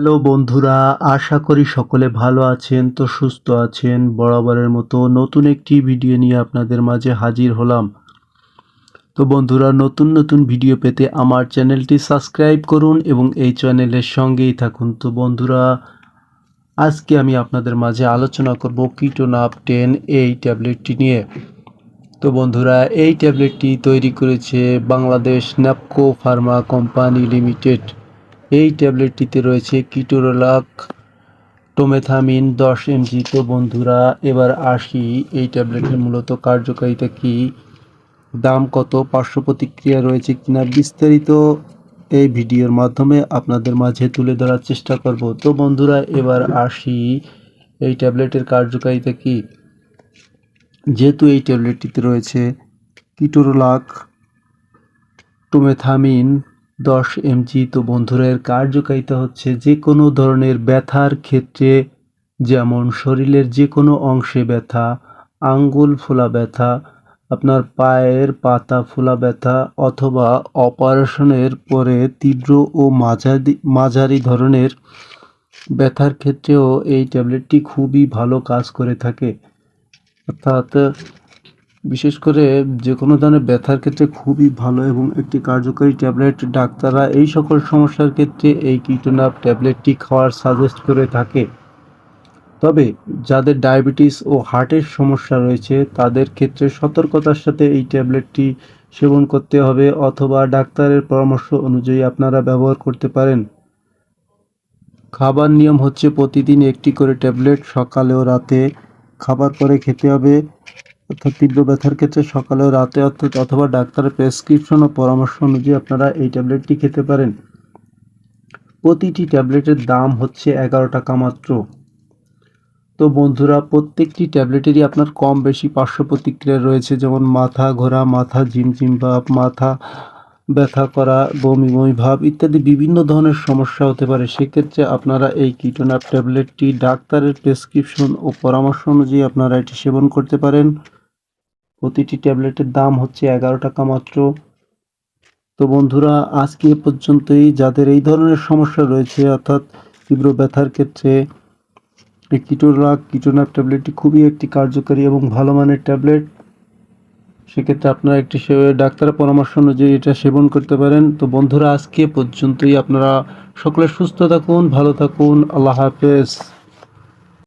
Hello বন্ধুরা, আশা করি সকলে ভালো আছেন, তো সুস্থ আছেন, বরাবরের মতো নতুন একটি ভিডিও নিয়ে আপনাদের মাঝে হাজির হলাম। তো বন্ধুরা, নতুন নতুন ভিডিও পেতে আমার চ্যানেলটি সাবস্ক্রাইব করুন এবং এই চ্যানেলের সঙ্গেই থাকুন। তো বন্ধুরা, আজকে আমি আপনাদের মাঝে আলোচনা করব কিটোনাপ টেন এই ট্যাবলেটটি নিয়ে। তো বন্ধুরা, এই ট্যাবলেটটি তৈরি করেছে Bangladesh Napco pharma company limited. এই ট্যাবলেটটিতে রয়েছে কিটোরোলাক, টোমেথামিন দশ এমজি। তো বন্ধুরা, এবার আসি, এই ট্যাবলেটের মূলত কার্যকারিতা কি? দাম কত? পার্শ্ব প্রতিক্রিয়া রয়েছে কিনা? বিস্তারিত এই ভিডিওর মাধ্যমে আপনাদের মাঝে তুলে ধরার চেষ্টা করব। তো বন্ধুরা, এবার আসি, এই ট্যাবলেটের কার্যকারিতা কি? যেহেতু এই ট্যাবলেটটিতে রয়েছে কিটোরোলাক, টোমেথামিন দশ এমজি। তো বন্ধুরা, এর কার্যকারিতা হচ্ছে যে কোনো ধরনের ব্যথার ক্ষেত্রে, যেমন শরীরের যে কোনো অংশে ব্যথা, আঙ্গুল ফোলা ব্যথা, আপনার পায়ের পাতা ফোলা ব্যথা, অথবা অপারেশনের পরে তীব্র ও মাঝারি মাঝারি ধরনের ব্যথার ক্ষেত্রেও এই ট্যাবলেটটি খুবই ভালো কাজ করে থাকে। অর্থাৎ বিশেষ করে যে কোনো ধরনের ব্যথার ক্ষেত্রে খুবই ভালো এবং একটি কার্যকরী ট্যাবলেট ডাক্তাররা এই সকল সমস্যার ক্ষেত্রে এই কিটোনাপ ট্যাবলেটটি খাওয়ার সাজেস্ট করে থাকে। তবে যাদের ডায়াবেটিস ও হার্টের সমস্যা রয়েছে, তাদের ক্ষেত্রে সতর্কতার সাথে এই ট্যাবলেটটি সেবন করতে হবে অথবা ডাক্তারের পরামর্শ অনুযায়ী আপনারা ব্যবহার করতে পারেন। খাবার নিয়ম হচ্ছে প্রতিদিন একটি করে ট্যাবলেট সকালে ও রাতে খাবার পরে খেতে হবে। অর্থাৎ তীব্র ব্যথার ক্ষেত্রে সকালে রাতে অর্থাৎ অথবা ডাক্তারের প্রেসক্রিপশন ও পরামর্শ অনুযায়ী আপনারা এই ট্যাবলেটটি খেতে পারেন। প্রতিটি ট্যাবলেটের দাম হচ্ছে এগারো টাকা মাত্র। তো বন্ধুরা, প্রত্যেকটি ট্যাবলেটেরই আপনার কম বেশি পার্শ্ব প্রতিক্রিয়া রয়েছে, যেমন মাথা ঘোরা, মাথা ঝিমঝিম ভাব, মাথা ব্যথা করা বমি বমি ভাব ইত্যাদি বিভিন্ন ধরনের সমস্যা হতে পারে। সেক্ষেত্রে আপনারা এই কিটোনাপ ট্যাবলেটটি ডাক্তারের প্রেসক্রিপশন ও পরামর্শ অনুযায়ী আপনারা এটি সেবন করতে পারেন। প্রতিটি ট্যাবলেটের দাম হচ্ছে এগারো টাকা মাত্র। তো বন্ধুরা, আজকে এ পর্যন্তই। যাদের এই ধরনের সমস্যা রয়েছে, অর্থাৎ তীব্র ব্যথার ক্ষেত্রে, এই কিটোরাক কিটোনাপ ট্যাবলেটটি খুবই একটি কার্যকারী এবং ভালো মানের ট্যাবলেট। সেক্ষেত্রে আপনারা একটি ডাক্তারের পরামর্শ অনুযায়ী এটা সেবন করতে পারেন। তো বন্ধুরা, আজকে পর্যন্তই। আপনারা সকলে সুস্থ থাকুন, ভালো থাকুন। আল্লাহ হাফেজ।